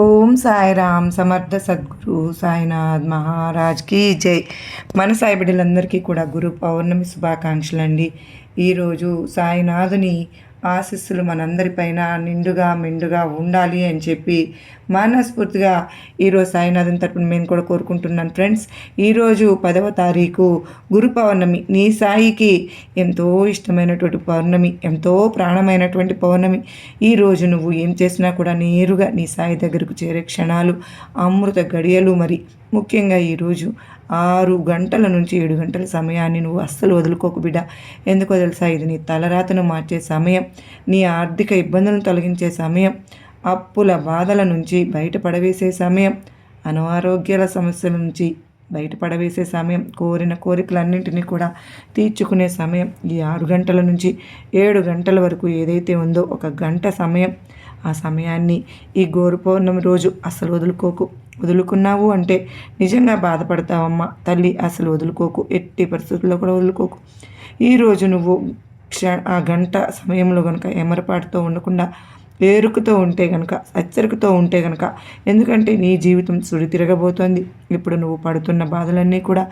ఓం సాయిరామ్ సమర్థ సద్గురు సాయినాథ్ మహారాజ్ కీ జై. మన సాయి బిడ్డలందరికీ కూడా గురు పౌర్ణమి శుభాకాంక్షలు అండి ఈరోజు సాయినాథుని ఆశీస్సులు మనందరిపైన నిండుగా మెండుగా ఉండాలి అని చెప్పి మనస్ఫూర్తిగా ఈరోజు సాయినాథన్ తరపున నేను కూడా కోరుకుంటున్నాను ఫ్రెండ్స్. ఈరోజు పదవ తారీఖు గురు పౌర్ణమి. నీ సాయికి ఎంతో ఇష్టమైనటువంటి పౌర్ణమి ఎంతో ప్రాణమైనటువంటి పౌర్ణమి. ఈరోజు నువ్వు ఏం చేసినా కూడా నేరుగా నీ సాయి దగ్గరకు చేరే క్షణాలు అమృత గడియలు మరి. ముఖ్యంగా ఈరోజు ఆరు గంటల నుంచి ఏడు గంటల సమయాన్ని నువ్వు అస్సలు వదులుకోకు బిడ్డ. ఎందుకో తెలుసా? ఇది నీ తలరాతను మార్చే సమయం. నీ ఆర్థిక ఇబ్బందులను తొలగించే సమయం. అప్పుల బాధల నుంచి బయటపడవేసే సమయం. అనారోగ్యాల సమస్యల నుంచి బయటపడవేసే సమయం. కోరిన కోరికలన్నింటినీ కూడా తీర్చుకునే సమయం. ఈ ఆరు గంటల నుంచి ఏడు గంటల వరకు ఏదైతే ఉందో ఒక గంట సమయం. ఆ సమయాన్ని ఈ గోరు పౌర్ణమి రోజు అస్సలు వదులుకోకు. వదులుకున్నావు అంటే నిజంగా బాధపడతావమ్మా. తల్లి అసలు వదులుకోకు. ఎట్టి పరిస్థితుల్లో కూడా వదులుకోకు. ఈరోజు నువ్వు క్ష ఆ గంట సమయంలో కనుక ఎమరపాటుతో ఉండకుండా ఏరుకుతో ఉంటే కనుక హెచ్చరికతో ఉంటే కనుక ఎందుకంటే నీ జీవితం సుడి తిరగబోతోంది. ఇప్పుడు నువ్వు పడుతున్న బాధలన్నీ కూడా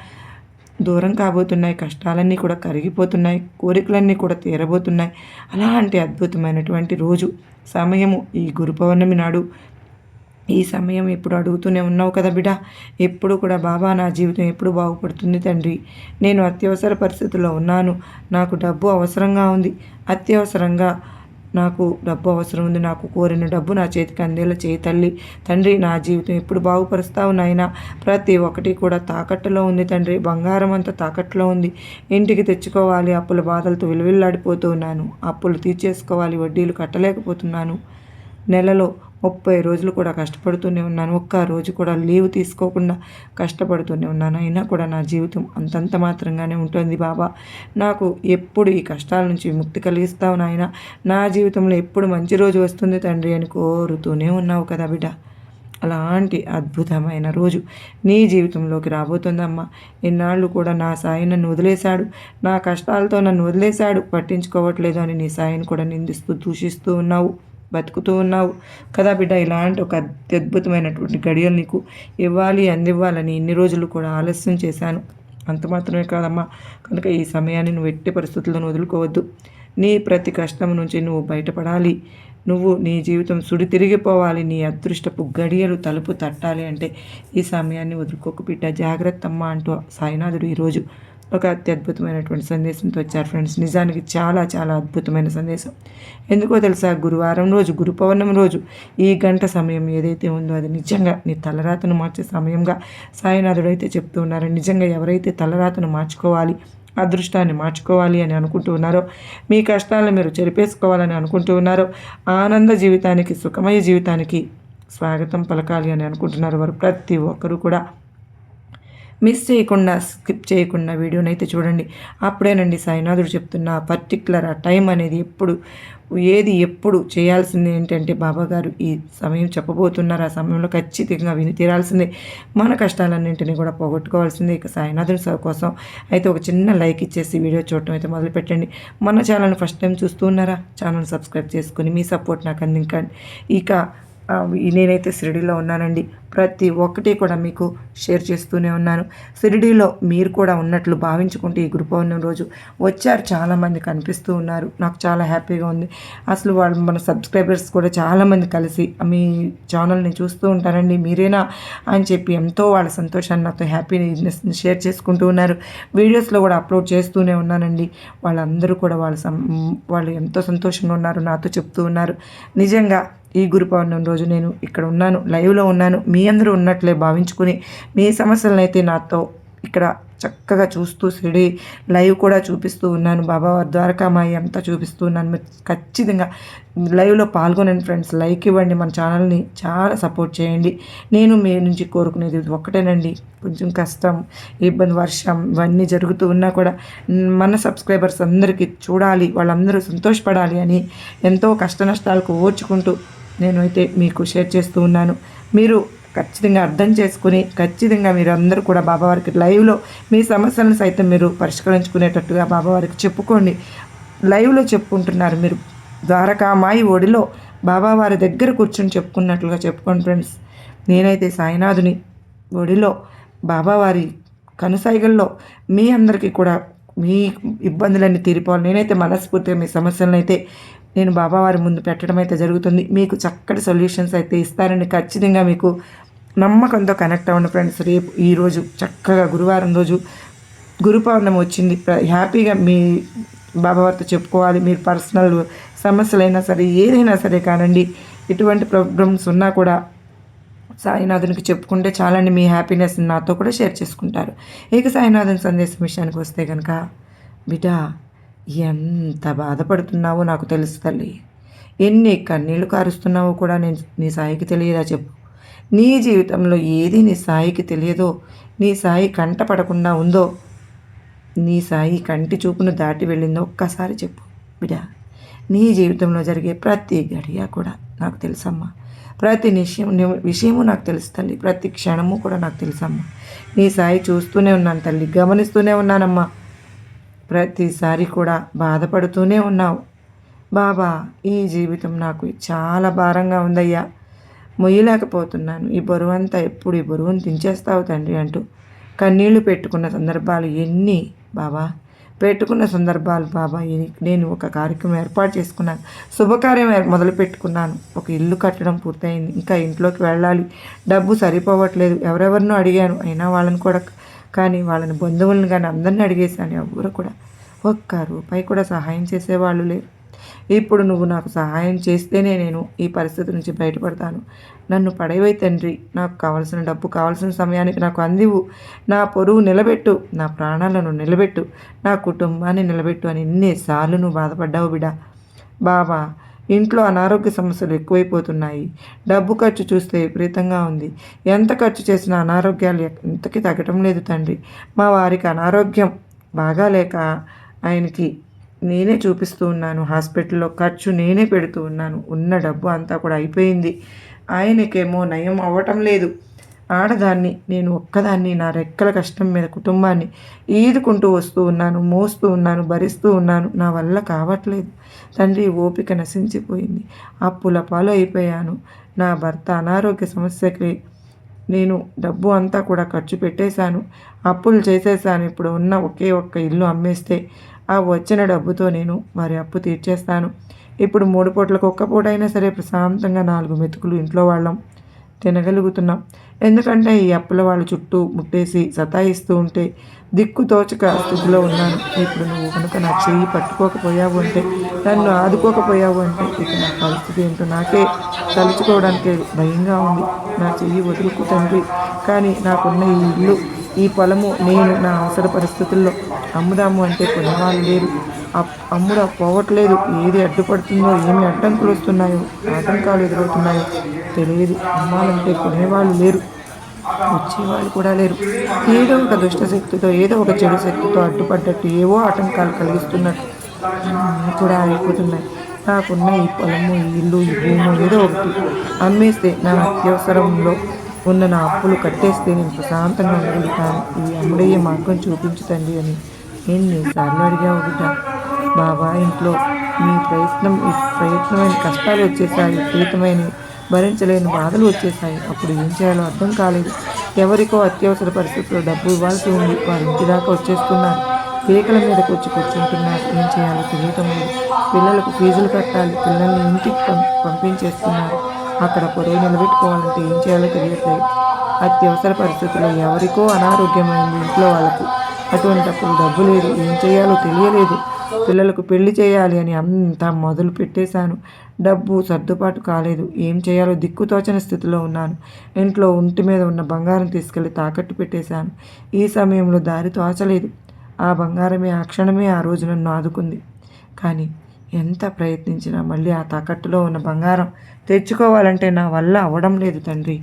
దూరం కాబోతున్నాయి. కష్టాలన్నీ కూడా కరిగిపోతున్నాయి. కోరికలన్నీ కూడా తీరబోతున్నాయి. అలాంటి అద్భుతమైనటువంటి రోజు సమయము ఈ గురు పౌర్ణమి నాడు. ఈ సమయం ఎప్పుడు అడుగుతూనే ఉన్నావు కదా బిడ? ఎప్పుడు కూడా బాబా నా జీవితం ఎప్పుడు బాగుపడుతుంది తండ్రి? నేను అత్యవసర పరిస్థితుల్లో ఉన్నాను. నాకు డబ్బు అవసరంగా ఉంది. అత్యవసరంగా నాకు డబ్బు అవసరం ఉంది. నాకు కోరిన డబ్బు నా చేతికి అందేలా చేయి తల్లి. తండ్రి నా జీవితం ఎప్పుడు బాగుపరుస్తావు నాయన? ప్రతి ఒక్కటి కూడా తాకట్టులో ఉంది తండ్రి. బంగారం అంతా తాకట్టులో ఉంది. ఇంటికి తెచ్చుకోవాలి. అప్పుల బాధలతో విలువిల్లాడిపోతూ ఉన్నాను. అప్పులు తీర్చేసుకోవాలి. వడ్డీలు కట్టలేకపోతున్నాను. నెలలో ముప్పై రోజులు కూడా కష్టపడుతూనే ఉన్నాను. ఒక్క రోజు కూడా లీవ్ తీసుకోకుండా కష్టపడుతూనే ఉన్నాను. అయినా కూడా నా జీవితం అంతంత మాత్రంగానే ఉంటుంది బాబా. నాకు ఎప్పుడు ఈ కష్టాల నుంచి విముక్తి కలిగిస్తావు నాయన? నా జీవితంలో ఎప్పుడు మంచి రోజు వస్తుంది తండ్రి అని కోరుతూనే ఉన్నావు కదా బిడ్డ. అలాంటి అద్భుతమైన రోజు నీ జీవితంలోకి రాబోతుందమ్మా. ఇన్నాళ్ళు కూడా నా సాయి నన్ను వదిలేశాడు. నా కష్టాలతో నన్ను వదిలేశాడు. పట్టించుకోవట్లేదు అని నీ సాయిని కూడా నిందిస్తూ దూషిస్తూ ఉన్నావు. బతుకుతూ ఉన్నావు కదా బిడ్డ. ఇలాంటి ఒక అత్యద్భుతమైనటువంటి గడియలు నీకు ఇవ్వాలి అందివ్వాలని ఇన్ని రోజులు కూడా ఆలస్యం చేశాను. అంత మాత్రమే కాదమ్మా. కనుక ఈ సమయాన్ని నువ్వు ఎట్టి పరిస్థితులను వదులుకోవద్దు. నీ ప్రతి కష్టం నుంచి నువ్వు బయటపడాలి. నువ్వు నీ జీవితం సుడి తిరిగిపోవాలి నీ అదృష్టపు గడియలు తలుపు తట్టాలి అంటే ఈ సమయాన్ని వదులుకోక బిడ్డ. జాగ్రత్త అమ్మ అంటూ సాయినాథుడు ఈరోజు ఒక అత్యద్భుతమైనటువంటి సందేశంతో వచ్చారు ఫ్రెండ్స్. నిజానికి చాలా చాలా అద్భుతమైన సందేశం. ఎందుకో తెలుసా? గురువారం రోజు గురు పౌర్ణమి రోజు ఈ గంట సమయం ఏదైతే ఉందో అది నిజంగా నీ తలరాతను మార్చే సమయంగా సాయినాథుడు అయితే చెప్తూ ఉన్నారు నిజంగా ఎవరైతే తలరాతను మార్చుకోవాలి అదృష్టాన్ని మార్చుకోవాలి అని అనుకుంటూ ఉన్నారో మీ కష్టాలను మీరు చెరిపేసుకోవాలని అనుకుంటూ ఉన్నారో ఆనంద జీవితానికి సుఖమయ జీవితానికి స్వాగతం పలకాలి అని అనుకుంటున్నారు వారు ప్రతి ఒక్కరూ కూడా మిస్ చేయకుండా స్కిప్ చేయకుండా వీడియోని అయితే చూడండి. అప్పుడేనండి సాయినాథుడు చెప్తున్న పర్టికులర్ ఆ టైం అనేది ఎప్పుడు ఏది ఎప్పుడు చేయాల్సింది ఏంటంటే బాబాగారు ఈ సమయం చెప్పబోతున్నారు. ఆ సమయంలో ఖచ్చితంగా విని తీరాల్సిందే. మన కష్టాలన్నింటినీ కూడా పోగొట్టుకోవాల్సిందే. ఇక సాయినాథుడి కోసం అయితే ఒక చిన్న లైక్ ఇచ్చేసి వీడియో చూడటం అయితే మొదలు పెట్టండి. మన ఛానల్ ఫస్ట్ టైం చూస్తూ ఉన్నారా? ఛానల్ సబ్స్క్రైబ్ చేసుకుని మీ సపోర్ట్ నాకు అందించండి. ఇక నేనైతే షిరిడీలో ఉన్నానండి. ప్రతి ఒక్కటి కూడా మీకు షేర్ చేస్తూనే ఉన్నాను. షిరిడీలో మీరు కూడా ఉన్నట్లు భావించుకుంటే ఈ గురు పౌర్ణమి రోజు వచ్చారు. చాలామంది కనిపిస్తూ ఉన్నారు. నాకు చాలా హ్యాపీగా ఉంది. అసలు వాళ్ళు మన సబ్స్క్రైబర్స్ కూడా చాలామంది కలిసి మీ ఛానల్ని చూస్తూ ఉంటారండి. మీరేనా అని చెప్పి ఎంతో వాళ్ళ సంతోషాన్ని నాతో హ్యాపీనెస్ని షేర్ చేసుకుంటూ ఉన్నారు. వీడియోస్లో కూడా అప్లోడ్ చేస్తూనే ఉన్నానండి. వాళ్ళందరూ కూడా వాళ్ళ వాళ్ళు ఎంతో సంతోషంగా ఉన్నారు. నాతో చెప్తూ ఉన్నారు. నిజంగా ఈ గురు పౌర్ణమి రోజు నేను ఇక్కడ ఉన్నాను లైవ్లో ఉన్నాను. మీ అందరూ ఉన్నట్లే భావించుకుని మీ సమస్యలనైతే అయితే నాతో ఇక్కడ చక్కగా చూస్తూ సిడి లైవ్ కూడా చూపిస్తూ ఉన్నాను. బాబా ద్వారకామాయి అంతా చూపిస్తూ ఉన్నాను. మీరు ఖచ్చితంగా లైవ్లో పాల్గొనండి ఫ్రెండ్స్ లైక్ ఇవ్వండి మన ఛానల్ని చాలా సపోర్ట్ చేయండి. నేను మీ నుంచి కోరుకునేది ఒక్కటేనండి కొంచెం కష్టం ఇబ్బంది వర్షం ఇవన్నీ జరుగుతూ ఉన్నా కూడా మన సబ్స్క్రైబర్స్ అందరికీ చూడాలి. వాళ్ళందరూ సంతోషపడాలి అని ఎంతో కష్ట నష్టాలకు ఓర్చుకుంటూ నేను అయితే మీకు షేర్ చేస్తూ ఉన్నాను. మీరు ఖచ్చితంగా అర్థం చేసుకుని ఖచ్చితంగా మీరు అందరూ కూడా బాబావారికి లైవ్లో మీ సమస్యలను సైతం మీరు పరిష్కరించుకునేటట్టుగా బాబావారికి చెప్పుకోండి. లైవ్లో చెప్పుకుంటున్నారు మీరు. ద్వారకామాయి ఒడిలో బాబా వారి దగ్గర కూర్చొని చెప్పుకున్నట్లుగా చెప్పుకోండి ఫ్రెండ్స్. నేనైతే సాయినాథుని ఒడిలో బాబావారి కనుసైగల్లో మీ అందరికీ కూడా మీ ఇబ్బందులన్నీ తీరిపోవాలి. నేనైతే మనస్ఫూర్తిగా మీ సమస్యలను అయితే నేను బాబావారి ముందు పెట్టడం అయితే జరుగుతుంది. మీకు చక్కటి సొల్యూషన్స్ అయితే ఇస్తారని ఖచ్చితంగా మీకు నమ్మకంతో కనెక్ట్ అవ్వండి ఫ్రెండ్స్. రేపు ఈరోజు చక్కగా గురువారం రోజు గురు పౌర్ణమి వచ్చింది. హ్యాపీగా మీ బాబావారితో చెప్పుకోవాలి. మీరు పర్సనల్ సమస్యలైనా సరే ఏదైనా సరే కానండి ఎటువంటి ప్రాబ్లమ్స్ ఉన్నా కూడా సాయినాథునికి చెప్పుకుంటే చాలండి మీ హ్యాపీనెస్ నాతో కూడా షేర్ చేసుకుంటారు. ఇక సాయినాథుని సందేశం విషయానికి వస్తే కనుక బిడ్డ ఎంత బాధపడుతున్నావో నాకు తెలుసు తల్లి. ఎన్ని కన్నీళ్ళు కారుస్తున్నావో కూడా నేను నీ సాయికి తెలియదా చెప్పు. నీ జీవితంలో ఏది నీ సాయికి తెలియదో నీ సాయి కంట పడకుండా ఉందో నీ సాయి కంటి చూపును దాటి వెళ్ళిందో ఒక్కసారి చెప్పు బిడా నీ జీవితంలో జరిగే ప్రతి గడియ కూడా నాకు తెలుసమ్మా. ప్రతి నిషయం విషయము నాకు తెలుసు తల్లి. ప్రతి క్షణము కూడా నాకు తెలుసమ్మా. నీ సాయి చూస్తూనే ఉన్నాను తల్లి. గమనిస్తూనే ఉన్నానమ్మా. ప్రతిసారి కూడా బాధపడుతూనే ఉన్నావు. బాబా ఈ జీవితం నాకు చాలా భారంగా ఉందయ్యా. మొయ్యలేకపోతున్నాను. ఈ బరువంతా ఎప్పుడు ఈ బరువును దించేస్తావు తండ్రి అంటూ కన్నీళ్ళు పెట్టుకున్న సందర్భాలు ఎన్ని బాబా? పెట్టుకున్న సందర్భాలు బాబా నేను ఒక కార్యక్రమం ఏర్పాటు చేసుకున్నాను. శుభకార్యం మొదలు పెట్టుకున్నాను. ఒక ఇల్లు కట్టడం పూర్తయింది. ఇంకా ఇంట్లోకి వెళ్ళాలి. డబ్బు సరిపోవట్లేదు. ఎవరెవరినో అడిగాను. అయినా వాళ్ళని కూడా కానీ వాళ్ళని బంధువులను కానీ అందరిని అడిగేశాను ఎవరు కూడా. ఒక్క రూపాయి కూడా సహాయం చేసేవాళ్ళు లేరు. ఇప్పుడు నువ్వు నాకు సహాయం చేస్తేనే నేను ఈ పరిస్థితి నుంచి బయటపడతాను. నన్ను పడవై తండ్రి. నాకు కావలసిన డబ్బు కావలసిన సమయానికి నాకు అందివు. నా పొరుగు నిలబెట్టు. నా ప్రాణాలను నిలబెట్టు. నా కుటుంబాన్ని నిలబెట్టు అని ఎన్నిసార్లు నువ్వు బాధపడ్డావు బిడా. బాబా ఇంట్లో అనారోగ్య సమస్యలు ఎక్కువైపోతున్నాయి. డబ్బు ఖర్చు చూస్తే విపరీతంగా ఉంది. ఎంత ఖర్చు చేసినా అనారోగ్యాలు ఎంతకి తగ్గటం లేదు తండ్రి. మా వారికి అనారోగ్యం బాగాలేక ఆయనకి నేనే చూపిస్తూ ఉన్నాను. హాస్పిటల్లో ఖర్చు నేనే పెడుతూ ఉన్నాను. ఉన్న డబ్బు అంతా కూడా అయిపోయింది. ఆయనకేమో నయం అవ్వటం లేదు. ఆడదాన్ని నేను ఒక్కదాన్ని నా రెక్కల కష్టం మీద కుటుంబాన్ని ఈదుకుంటూ వస్తూ ఉన్నాను మోస్తూ ఉన్నాను భరిస్తూ ఉన్నాను. నా వల్ల కావట్లేదు. తండ్రి ఓపిక నశించిపోయింది. అప్పుల పాలు అయిపోయాను. నా భర్త అనారోగ్య సమస్యకి నేను డబ్బు అంతా కూడా ఖర్చు పెట్టేశాను. అప్పులు చేసేసాను ఇప్పుడు ఉన్న ఒకే ఒక్క ఇల్లు అమ్మేస్తే ఆ వచ్చిన డబ్బుతో నేను వారి అప్పు తీర్చేస్తాను. ఇప్పుడు మూడు పూటలకు ఒక్క పూట అయినా సరే ప్రశాంతంగా నాలుగు మెతుకులు ఇంట్లో వాళ్ళం. తినగలుగుతున్నాం. ఎందుకంటే ఈ అప్పుల వాళ్ళ చుట్టూ ముట్టేసి సతాయిస్తూ ఉంటే దిక్కు తోచక స్థితిలో ఉన్నాను. ఇప్పుడు నువ్వు కనుక నా చెయ్యి పట్టుకోకపోయావు అంటే నన్ను ఆదుకోకపోయావు అంటే ఇక నా పరిస్థితి ఏంటో నాకే తలుచుకోవడానికి భయంగా ఉంది. నా చెయ్యి వదులుకు తండ్రి. కానీ నాకున్న ఈ ఇల్లు ఈ పొలము నేను నా అవసర పరిస్థితుల్లో అమ్ముదాము అంటే కొనేవాళ్ళు లేరు. అప్- అమ్ముడు పోవట్లేదు. ఏది అడ్డుపడుతుందో ఏమి అడ్డంకులు వస్తున్నాయో ఆటంకాలు ఎదురవుతున్నాయో తెలియదు. అమ్మాలంటే కొనేవాళ్ళు లేరు. వచ్చేవాళ్ళు కూడా లేరు. ఏదో ఒక దుష్ట శక్తితో ఏదో ఒక చెడు శక్తితో అడ్డుపడ్డట్టు ఏవో ఆటంకాలు కలిగిస్తున్నట్టు అన్నీ కూడా అయిపోతున్నాయి నాకున్న ఈ పొలము ఈ ఇల్లు ఈ భూము ఏదో ఒకటి అమ్మేస్తే నా అత్యవసరంలో ఉన్న నా అప్పులు కట్టేస్తే నేను ప్రశాంతంగా ఉండగలుగుతాను ఈ అమ్ముడయ్యే మార్గం చూపించుతండి అని నేను ఎన్నిసార్లు అడిగావు బిడ్డ బాబా ఇంట్లో మీ ప్రయత్నం ఈ ప్రయత్నమైన కష్టాలు వచ్చేసాయి విపరీతమైన భరించలేని బాధలు వచ్చేసాయి అప్పుడు ఏం చేయాలో అర్థం కాలేదు. ఎవరికో అత్యవసర పరిస్థితుల్లో డబ్బు ఇవ్వాల్సి ఉంది. వారి ఇంటి దాకా వచ్చేస్తున్నారు. పీకల మీదకి వచ్చి కూర్చుంటున్నారు. ఏం చేయాలో తెలియటం లేదు. పిల్లలకు ఫీజులు కట్టాలి. పిల్లల్ని ఇంటికి పంపించేస్తున్నారు. అక్కడ పొరుగు నిలబెట్టుకోవాలంటే ఏం చేయాలో తెలియట్లేదు. అత్యవసర పరిస్థితుల్లో ఎవరికో అనారోగ్యమైంది ఇంట్లో వాళ్ళకు. అటువంటప్పుడు డబ్బు లేదు ఏం చేయాలో తెలియలేదు. పిల్లలకు పెళ్ళి చేయాలి అని అంతా మొదలు పెట్టేశాను. డబ్బు సర్దుబాటు కాలేదు ఏం చేయాలో దిక్కుతోచని స్థితిలో ఉన్నాను. ఇంట్లో ఒంటి మీద ఉన్న బంగారం తీసుకెళ్ళి తాకట్టు పెట్టేశాను. ఈ సమయంలో దారి తోచలేదు. ఆ బంగారమే ఆ క్షణమే ఆ రోజు నన్ను ఆదుకుంది. కానీ ఎంత ప్రయత్నించినా మళ్ళీ ఆ తాకట్టులో ఉన్న బంగారం తెచ్చుకోవాలంటే నా వల్ల అవ్వడం లేదు తండ్రి.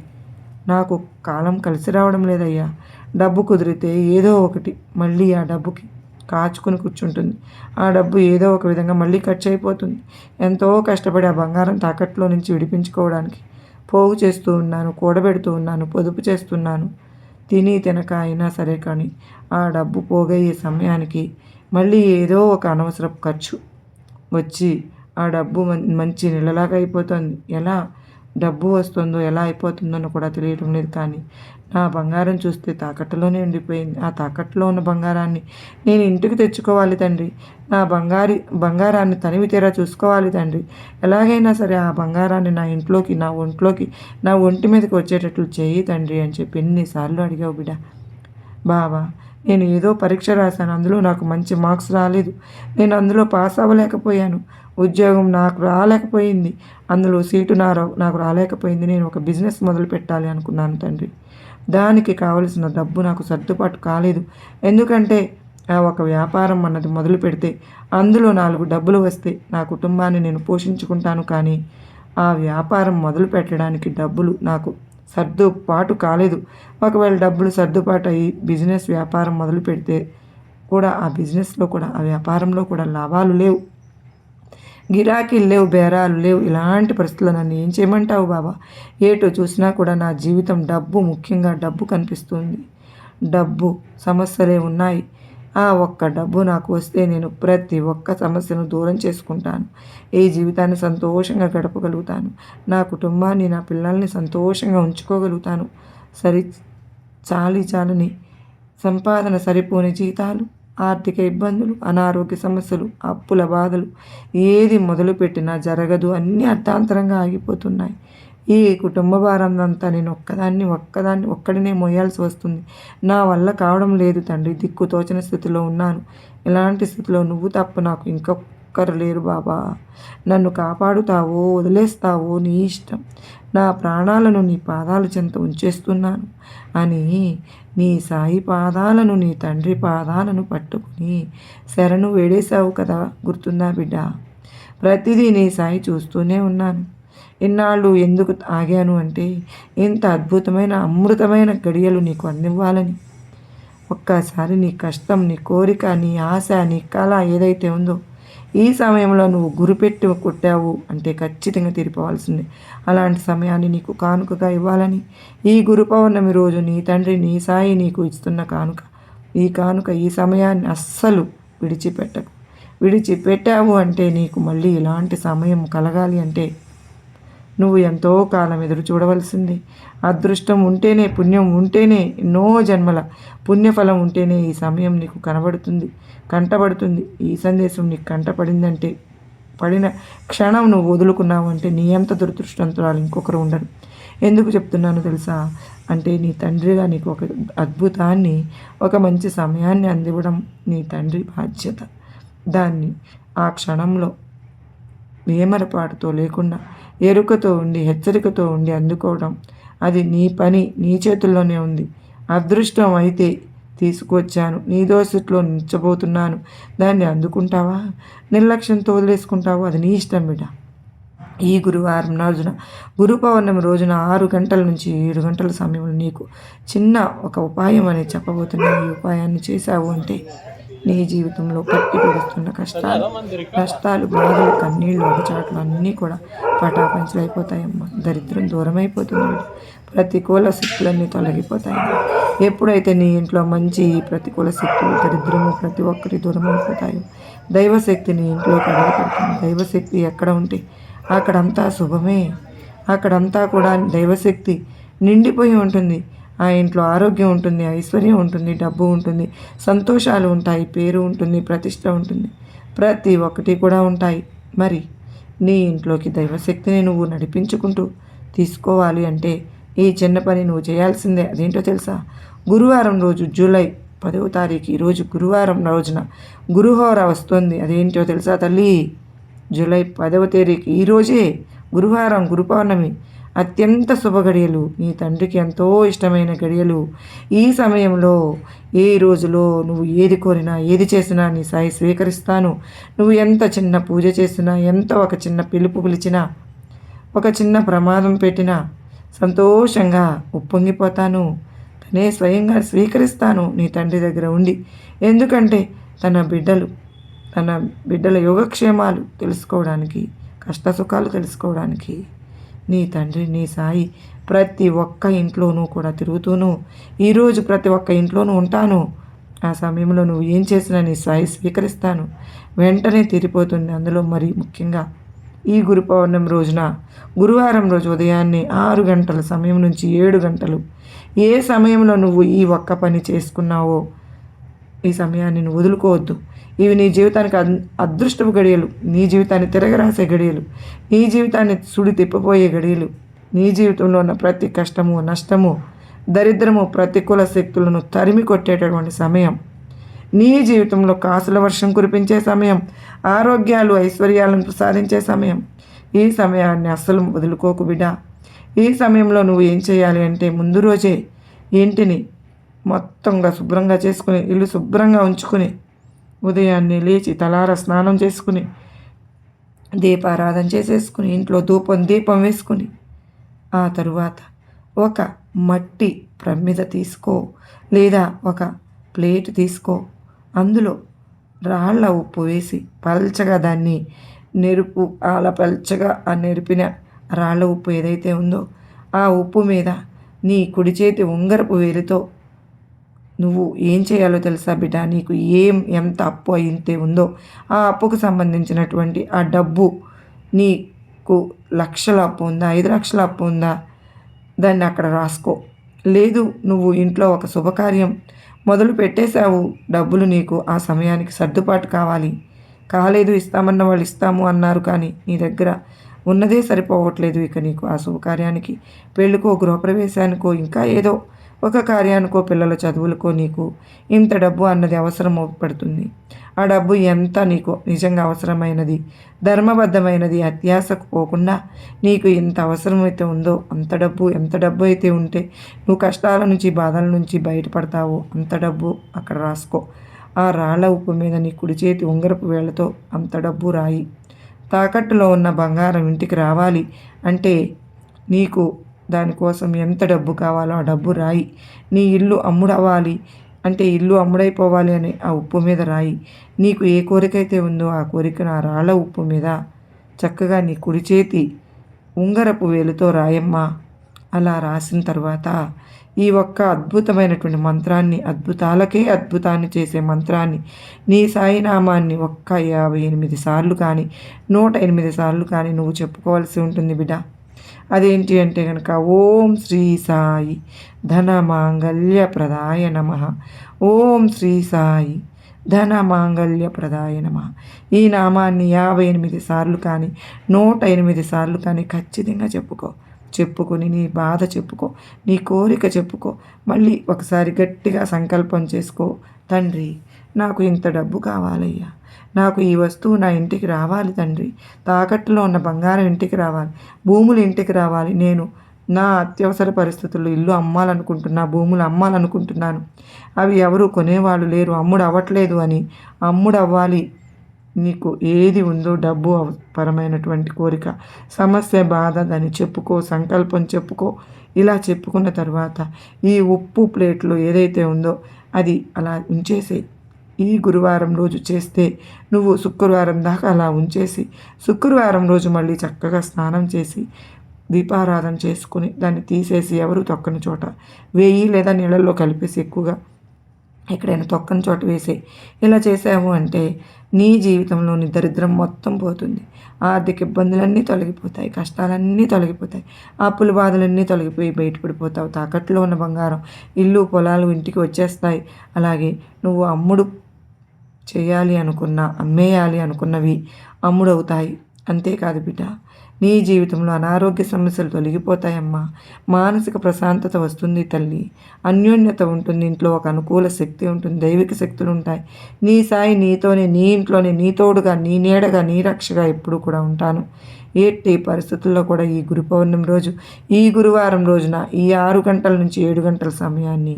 నాకు కాలం కలిసి రావడం లేదయ్యా. డబ్బు కుదిరితే ఏదో ఒకటి మళ్ళీ ఆ డబ్బుకి కాచుకుని కూర్చుంటుంది. ఆ డబ్బు ఏదో ఒక విధంగా మళ్ళీ ఖర్చు అయిపోతుంది ఎంతో కష్టపడి ఆ బంగారం తాకట్లో నుంచి విడిపించుకోవడానికి పోగు చేస్తూ ఉన్నాను కూడబెడుతూ ఉన్నాను పొదుపు చేస్తున్నాను. తిని తినక అయినా సరే కానీ ఆ డబ్బు పోగయ్యే సమయానికి మళ్ళీ ఏదో ఒక అనవసరపు ఖర్చు వచ్చి ఆ డబ్బు మం- మంచి నెలలాగా అయిపోతుంది. ఎలా? డబ్బు వస్తుందో ఎలా అయిపోతుందో కూడా తెలియటం లేదు కానీ నా బంగారం చూస్తే తాకట్టులోనే ఉండిపోయింది. ఆ తాకట్టులో ఉన్న బంగారాన్ని నేను ఇంటికి తెచ్చుకోవాలి తండ్రి. నా బంగారి బంగారాన్ని తనివి తీరా చూసుకోవాలి తండ్రి. ఎలాగైనా సరే ఆ బంగారాన్ని నా ఇంట్లోకి నా ఒంట్లోకి నా ఒంటి మీదకి వచ్చేటట్లు చేయి తండ్రి అని చెప్పి ఎన్నిసార్లు అడిగావు బిడ్డ బాబా నేను ఏదో పరీక్ష రాశాను. అందులో నాకు మంచి మార్క్స్ రాలేదు. నేను అందులో పాస్ అవ్వలేకపోయాను. ఉద్యోగం నాకు రాలేకపోయింది. అందులో సీటు నా నాకు రాలేకపోయింది. నేను ఒక బిజినెస్ మొదలు పెట్టాలి అనుకున్నాను తండ్రి. దానికి కావలసిన డబ్బు నాకు సర్దుబాటు కాలేదు. ఎందుకంటే ఆ ఒక వ్యాపారం అన్నది మొదలు పెడితే అందులో నాలుగు డబ్బులు వస్తే నా కుటుంబాన్ని నేను పోషించుకుంటాను. కానీ ఆ వ్యాపారం మొదలు పెట్టడానికి డబ్బులు నాకు సర్దుబాటు కాలేదు. ఒకవేళ డబ్బులు సర్దుబాటు అయ్యి బిజినెస్ వ్యాపారం మొదలు పెడితే కూడా ఆ బిజినెస్లో కూడా ఆ వ్యాపారంలో కూడా లాభాలు లేవు. గిరాకీలు లేవు బేరాలు లేవు. ఇలాంటి పరిస్థితుల్లో నన్ను ఏం చేయమంటావు బాబా? ఏటో చూసినా కూడా నా జీవితం డబ్బు ముఖ్యంగా డబ్బు కనిపిస్తుంది. డబ్బు సమస్యలే ఉన్నాయి. ఆ ఒక్క డబ్బు నాకు వస్తే నేను ప్రతి ఒక్క సమస్యను దూరం చేసుకుంటాను. ఈ జీవితాన్ని సంతోషంగా గడపగలుగుతాను? నా కుటుంబాన్ని నా పిల్లల్ని సంతోషంగా ఉంచుకోగలుగుతాను. సరి చాలి చాలని సంపాదన సరిపోని జీతాలు ఆర్థిక ఇబ్బందులు అనారోగ్య సమస్యలు అప్పుల బాధలు ఏది మొదలుపెట్టినా జరగదు. అన్నీ అర్థాంతరంగా ఆగిపోతున్నాయి. ఈ కుటుంబ భారం అంతా నేను ఒక్కదాన్ని ఒక్కదాన్ని ఒక్కడినే మోయాల్సి వస్తుంది. నా వల్ల కావడం లేదు తండ్రి. దిక్కు తోచని స్థితిలో ఉన్నాను. ఇలాంటి స్థితిలో నువ్వు తప్ప నాకు ఇంకొక్కరు లేరు బాబా. నన్ను కాపాడుతావో వదిలేస్తావో నీ ఇష్టం. నా ప్రాణాలను నీ పాదాల చెంత ఉంచేస్తున్నాను అని నీ సాయి పాదాలను నీ తండ్రి పాదాలను పట్టుకుని శరణు వేడేశావు కదా గుర్తుందా బిడ్డ? ప్రతిదీ నీ సాయి చూస్తూనే ఉన్నాను. ఇన్నాళ్ళు ఎందుకు ఆగాను అంటే ఇంత అద్భుతమైన అమృతమైన గడియలు నీకు అందివ్వాలని. ఒక్కసారి నీ కష్టం నీ కోరిక నీ ఆశ నీ కళ ఏదైతే ఉందో ఈ సమయంలో నువ్వు గురిపెట్టి కొట్టావు అంటే ఖచ్చితంగా తీరిపోవాల్సిందే. అలాంటి సమయాన్ని నీకు కానుకగా ఇవ్వాలని. ఈ గురు పౌర్ణమి రోజు నీ తండ్రి నీ సాయి నీకు ఇస్తున్న కానుక. ఈ కానుక ఈ సమయాన్ని అస్సలు విడిచిపెట్టకు. విడిచిపెట్టావు అంటే నీకు మళ్ళీ ఇలాంటి సమయం కలగాలి అంటే నువ్వు ఎంతో కాలం ఎదురు చూడవలసింది. అదృష్టం ఉంటేనే పుణ్యం ఉంటేనే ఎన్నో జన్మల పుణ్యఫలం ఉంటేనే ఈ సమయం నీకు కనబడుతుంది కంటపడుతుంది ఈ సందేశం నీకు కంటపడిందంటే పడిన క్షణం నువ్వు వదులుకున్నావు అంటే నీ అంత దురదృష్టంతురాలు ఇంకొకరు ఉండరు. ఎందుకు చెప్తున్నాను తెలుసా? అంటే నీ తండ్రిగా నీకు ఒక అద్భుతాన్ని ఒక మంచి సమయాన్ని అందివ్వడం నీ తండ్రి బాధ్యత. దాన్ని ఆ క్షణంలో వేమరపాటుతో లేకుండా ఎరుకతో ఉండి హెచ్చరికతో ఉండి అందుకోవడం. అది నీ పని నీ చేతుల్లోనే ఉంది. అదృష్టం అయితే తీసుకువచ్చాను. నీ దోసట్లో నిచ్చబోతున్నాను దాన్ని అందుకుంటావా? నిర్లక్ష్యంతో వదిలేసుకుంటావా? అది నీ ఇష్టం బిడ్డ. ఈ గురువారం రోజున గురు పౌర్ణమి రోజున ఆరు గంటల నుంచి ఏడు గంటల సమయంలో నీకు చిన్న ఒక ఉపాయం అనేది చెప్పబోతున్నా. ఈ ఉపాయాన్ని చేశావు అంటే నీ జీవితంలో పట్టి పిడుస్తున్న కష్టాలు కష్టాలు బాధలు కన్నీళ్ళు ఒకచాట్లు అన్నీ కూడా పటాపంచలైపోతాయమ్మా. దరిద్రం దూరం అయిపోతుంది ప్రతికూల శక్తులన్నీ తొలగిపోతాయి ఎప్పుడైతే నీ ఇంట్లో మంచి ప్రతికూల శక్తులు దరిద్రము ప్రతి ఒక్కటి దూరం అయిపోతాయో దైవశక్తి నీ ఇంట్లో అడుగుపెడుతుంది దైవశక్తి ఎక్కడ ఉంటే అక్కడంతా శుభమే. అక్కడంతా కూడా దైవశక్తి నిండిపోయి ఉంటుంది. ఆ ఇంట్లో ఆరోగ్యం ఉంటుంది ఐశ్వర్యం ఉంటుంది డబ్బు ఉంటుంది సంతోషాలు ఉంటాయి పేరు ఉంటుంది ప్రతిష్ట ఉంటుంది. ప్రతి ఒక్కటి కూడా ఉంటాయి. మరి నీ ఇంట్లోకి దైవశక్తిని నువ్వు నడిపించుకుంటూ తీసుకోవాలి అంటే ఈ చిన్న పని నువ్వు చేయాల్సిందే. అదేంటో తెలుసా? గురువారం రోజు జూలై పదవ తారీఖు ఈరోజు గురువారం రోజున గురుహోర వస్తుంది. అదేంటో తెలుసా తల్లి? జూలై పదవ తేదీకి ఈరోజే గురువారం గురు పౌర్ణమి అత్యంత శుభ గడియలు నీ తండ్రికి ఎంతో ఇష్టమైన గడియలు ఈ సమయంలో ఏ రోజులో నువ్వు ఏది కోరినా ఏది చేసినా నీ సాయి స్వీకరిస్తాను. నువ్వు ఎంత చిన్న పూజ చేసినా ఎంత ఒక చిన్న పిలుపు పిలిచినా ఒక చిన్న ప్రమాదం పెట్టినా సంతోషంగా ఉప్పొంగిపోతాను. తనే స్వయంగా స్వీకరిస్తాను నీ తండ్రి దగ్గర ఉండి. ఎందుకంటే తన బిడ్డలు తన బిడ్డల యోగక్షేమాలు తెలుసుకోవడానికి కష్టసుఖాలు తెలుసుకోవడానికి నీ తండ్రి నీ సాయి ప్రతి ఒక్క ఇంట్లోనూ కూడా తిరుగుతూను. ఈరోజు ప్రతి ఒక్క ఇంట్లోనూ ఉంటాను. ఆ సమయంలో నువ్వు ఏం చేసినా నీ సాయి స్వీకరిస్తాను. వెంటనే తీరిపోతుంది. అందులో మరి ముఖ్యంగా ఈ గురు పౌర్ణమి రోజున గురువారం రోజు ఉదయాన్నే ఆరు గంటల సమయం నుంచి ఏడు గంటలు ఏ సమయంలో నువ్వు ఈ ఒక్క పని చేసుకున్నావో ఈ సమయాన్ని నువ్వు వదులుకోవద్దు. ఇవి నీ జీవితానికి అద్ అదృష్టపు గడియలు. నీ జీవితాన్ని తిరగరాసే గడియలు. నీ జీవితాన్ని సుడి తిప్పబోయే గడియలు. నీ జీవితంలో ఉన్న ప్రతి కష్టము నష్టము దరిద్రము ప్రతికూల శక్తులను తరిమి కొట్టేటటువంటి సమయం. నీ జీవితంలో కాసుల వర్షం కురిపించే సమయం. ఆరోగ్యాలు ఐశ్వర్యాలను ప్రసాదించే సమయం. ఈ సమయాన్ని అస్సలు వదులుకోకు బిడ్డ. ఈ సమయంలో నువ్వు ఏం చేయాలి అంటే ముందు రోజే ఇంటిని మొత్తంగా శుభ్రంగా చేసుకుని ఇల్లు శుభ్రంగా ఉంచుకుని ఉదయాన్నే లేచి తలార స్నానం చేసుకుని దీపారాధన చేసేసుకుని ఇంట్లో ధూపం దీపం వేసుకుని ఆ తరువాత ఒక మట్టి ప్రమిద తీసుకో లేదా ఒక ప్లేట్ తీసుకో. అందులో రాళ్ళ ఉప్పు వేసి పల్చగా దాన్ని నెరుపు అలా పల్చగా ఆ నెరిపిన రాళ్ళ ఉప్పు ఏదైతే ఉందో ఆ ఉప్పు మీద నీ కుడి చేతి ఉంగరపు వేలితో నువ్వు ఏం చేయాలో తెలుసా బిడ్డ? నీకు ఏం ఎంత అప్పు అయితే ఉందో ఆ అప్పుకు సంబంధించినటువంటి ఆ డబ్బు నీకు లక్షల అప్పు ఉందా? ఐదు లక్షల అప్పు ఉందా? దాన్ని అక్కడ రాసుకో. లేదు నువ్వు ఇంట్లో ఒక శుభకార్యం మొదలు పెట్టేశావు. డబ్బులు నీకు ఆ సమయానికి సర్దుబాటు కావాలి. కాలేదు ఇస్తామన్న వాళ్ళు ఇస్తాము అన్నారు కానీ నీ దగ్గర ఉన్నదే సరిపోవట్లేదు. ఇక నీకు ఆ శుభకార్యానికి పెళ్ళికో గృహప్రవేశానికో ఇంకా ఏదో ఒక కార్యానికో పిల్లల చదువులకో నీకు ఇంత డబ్బు అన్నది అవసరం పడుతుంది. ఆ డబ్బు ఎంత నీకు నిజంగా అవసరమైనది? ధర్మబద్ధమైనది అత్యాసకు పోకుండా నీకు ఎంత అవసరమైతే ఉందో అంత డబ్బు ఎంత డబ్బు అయితే ఉంటే నువ్వు కష్టాల నుంచి బాధల నుంచి బయటపడతావో అంత డబ్బు అక్కడ రాసుకో. ఆ రాళ్ళ ఉప్పు మీద నీ కుడి చేతి ఉంగరపు వేళ్ళతో అంత డబ్బు రాయి. తాకట్టులో ఉన్న బంగారం ఇంటికి రావాలి అంటే నీకు దానికోసం ఎంత డబ్బు కావాలో ఆ డబ్బు రాయి. నీ ఇల్లు అమ్ముడవ్వాలి అంటే ఇల్లు అమ్ముడైపోవాలి అని ఆ ఉప్పు మీద రాయి. నీకు ఏ కోరిక అయితే ఉందో ఆ కోరిక నా రాళ్ళ ఉప్పు మీద. చక్కగా నీ కుడి చేతి ఉంగరపు వేలుతో రాయమ్మా. అలా రాసిన తర్వాత ఈ ఒక్క అద్భుతమైనటువంటి మంత్రాన్ని అద్భుతాలకే అద్భుతాన్ని చేసే మంత్రాన్ని నీ సాయినామాన్ని ఒక్క యాభై ఎనిమిది సార్లు కానీ నూట ఎనిమిది సార్లు కానీ నువ్వు చెప్పుకోవాల్సి ఉంటుంది బిడ్డ. అదేంటి అంటే కనుక ఓం శ్రీ సాయి ధన మాంగళ్య ప్రదాయ నమ. ఓం శ్రీ సాయి ధన మాంగళ్య ప్రదాయ నమ. ఈ నామాన్ని యాభై ఎనిమిది సార్లు కానీ నూట ఎనిమిది సార్లు కానీ ఖచ్చితంగా చెప్పుకో. చెప్పుకొని నీ బాధ చెప్పుకో నీ కోరిక చెప్పుకో. మళ్ళీ ఒకసారి గట్టిగా సంకల్పం చేసుకో. తండ్రి నాకు ఇంత డబ్బు కావాలయ్యా. నాకు ఈ వస్తువు నా ఇంటికి రావాలి తండ్రి. తాకట్టులో ఉన్న బంగారం ఇంటికి రావాలి. భూములు ఇంటికి రావాలి. నేను నా అత్యవసర పరిస్థితుల్లో ఇల్లు అమ్మాలనుకుంటున్నా భూములు అమ్మాలనుకుంటున్నాను. అవి ఎవరు కొనేవాళ్ళు లేరు. అమ్ముడు అవ్వట్లేదు అని అమ్ముడు అవ్వాలి నీకు ఏది ఉందో డబ్బు పరమైనటువంటి కోరిక. సమస్య బాధ దాన్ని చెప్పుకో సంకల్పం చెప్పుకో. ఇలా చెప్పుకున్న తర్వాత ఈ ఉప్పు ప్లేట్లో ఏదైతే ఉందో అది అలా ఉంచేసేయి. ఈ గురువారం రోజు చేస్తే నువ్వు శుక్రవారం దాకా అలా ఉంచేసి శుక్రవారం రోజు మళ్ళీ చక్కగా స్నానం చేసి దీపారాధన చేసుకుని దాన్ని తీసేసి ఎవరు తొక్కని చోట వేయి లేదా నీళ్ళల్లో కలిపేసి ఎక్కువగా ఎక్కడైనా తొక్కని చోట వేసే. ఇలా చేసాము అంటే నీ జీవితంలోని దరిద్రం మొత్తం పోతుంది. ఆర్థిక ఇబ్బందులన్నీ తొలగిపోతాయి కష్టాలన్నీ తొలగిపోతాయి అప్పుల బాధలన్నీ తొలగిపోయి బయటపడిపోతావు. తాకట్లో ఉన్న బంగారం ఇల్లు పొలాలు ఇంటికి వచ్చేస్తాయి. అలాగే నువ్వు అమ్ముడు చేయాలి అనుకున్న అమ్మేయాలి అనుకున్నవి అమ్ముడవుతాయి. అంతేకాదు బిడ్డ నీ జీవితంలో అనారోగ్య సమస్యలు తొలగిపోతాయమ్మా. మానసిక ప్రశాంతత వస్తుంది తల్లి. అన్యోన్యత ఉంటుంది ఇంట్లో ఒక అనుకూల శక్తి ఉంటుంది దైవిక శక్తులు ఉంటాయి. నీ సాయి నీతోనే నీ ఇంట్లోనే నీ తోడుగా నీ నీడగా నీ రక్షగా ఎప్పుడు కూడా ఉంటాను. ఎట్టి పరిస్థితుల్లో కూడా ఈ గురు పౌర్ణమి రోజు ఈ గురువారం రోజున ఈ ఆరు గంటల నుంచి ఏడు గంటల సమయాన్ని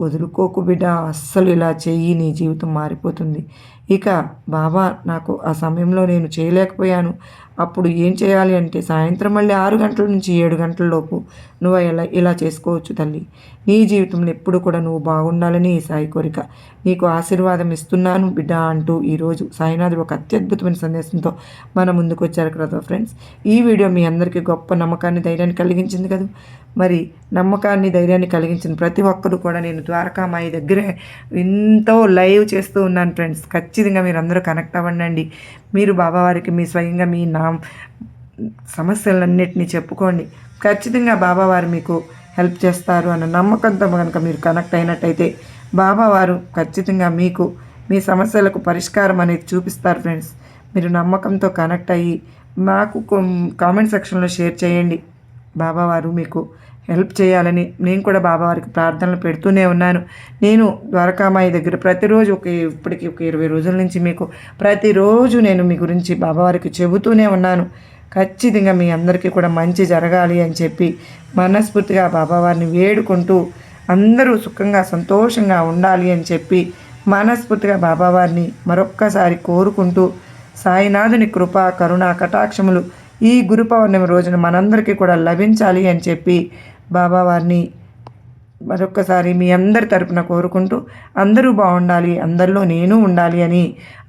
వదులుకోకు బిడ్డ అస్సలు ఇలా చెయ్యి నీ జీవితం మారిపోతుంది. ఇక బాబా నాకు ఆ సమయంలో నేను చేయలేకపోయాను. అప్పుడు ఏం చేయాలి అంటే సాయంత్రం మళ్ళీ ఆరు గంటల నుంచి ఏడు గంటల లోపు నువ్వు ఎలా ఇలా చేసుకోవచ్చు తల్లి. నీ జీవితంలో ఎప్పుడు కూడా నువ్వు బాగుండాలని ఈ సాయి కోరిక. నీకు ఆశీర్వాదం ఇస్తున్నాను బిడ్డ అంటూ ఈరోజు సాయినాథుడు ఒక అత్యద్భుతమైన సందేశంతో మన ముందుకు వచ్చారు కదా ఫ్రెండ్స్. ఈ వీడియో మీ అందరికీ గొప్ప నమ్మకాన్ని ధైర్యాన్ని కలిగించింది కదా. మరి నమ్మకాన్ని ధైర్యాన్ని కలిగించిన ప్రతి ఒక్కరు కూడా నేను ద్వారకామాయి దగ్గరే ఎంతో లైవ్ చేస్తూ ఉన్నాను ఫ్రెండ్స్. ఖచ్చితంగా మీరు అందరూ కనెక్ట్ అవ్వండి మీరు బాబావారికి మీ స్వయంగా మీ నా సమస్యలన్నింటినీ చెప్పుకోండి. ఖచ్చితంగా బాబావారు మీకు హెల్ప్ చేస్తారు అన్న నమ్మకంతో కనుక మీరు కనెక్ట్ అయినట్టయితే బాబావారు ఖచ్చితంగా మీకు మీ సమస్యలకు పరిష్కారం అనేది చూపిస్తారు ఫ్రెండ్స్. మీరు నమ్మకంతో కనెక్ట్ అయ్యి మాకు కామెంట్ సెక్షన్లో షేర్ చేయండి. బాబావారు మీకు హెల్ప్ చేయాలని నేను కూడా బాబావారికి ప్రార్థనలు పెడుతూనే ఉన్నాను. నేను ద్వారకామాయి దగ్గర ప్రతిరోజు ఒక ఇప్పటికి ఒక ఇరవై రోజుల నుంచి మీకు ప్రతిరోజు నేను మీ గురించి బాబావారికి చెబుతూనే ఉన్నాను. ఖచ్చితంగా మీ అందరికీ కూడా మంచి జరగాలి అని చెప్పి మనస్ఫూర్తిగా బాబావారిని వేడుకుంటూ అందరూ సుఖంగా సంతోషంగా ఉండాలి అని చెప్పి మనస్ఫూర్తిగా బాబావారిని మరొక్కసారి కోరుకుంటూ సాయినాథుని కృప కరుణ కటాక్షములు ఈ గురు పౌర్ణమి రోజున మనందరికీ కూడా లభించాలి అని చెప్పి బాబావారిని మరొక్కసారి మీ అందరి తరపున కోరుకుంటూ అందరూ బాగుండాలి అందరిలో నేను ఉండాలి అని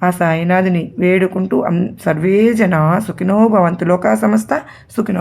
ఆ సాయినాథుని వేడుకుంటూ సర్వే జన సుఖినో భవంతు. లోకా సమస్త సుఖినో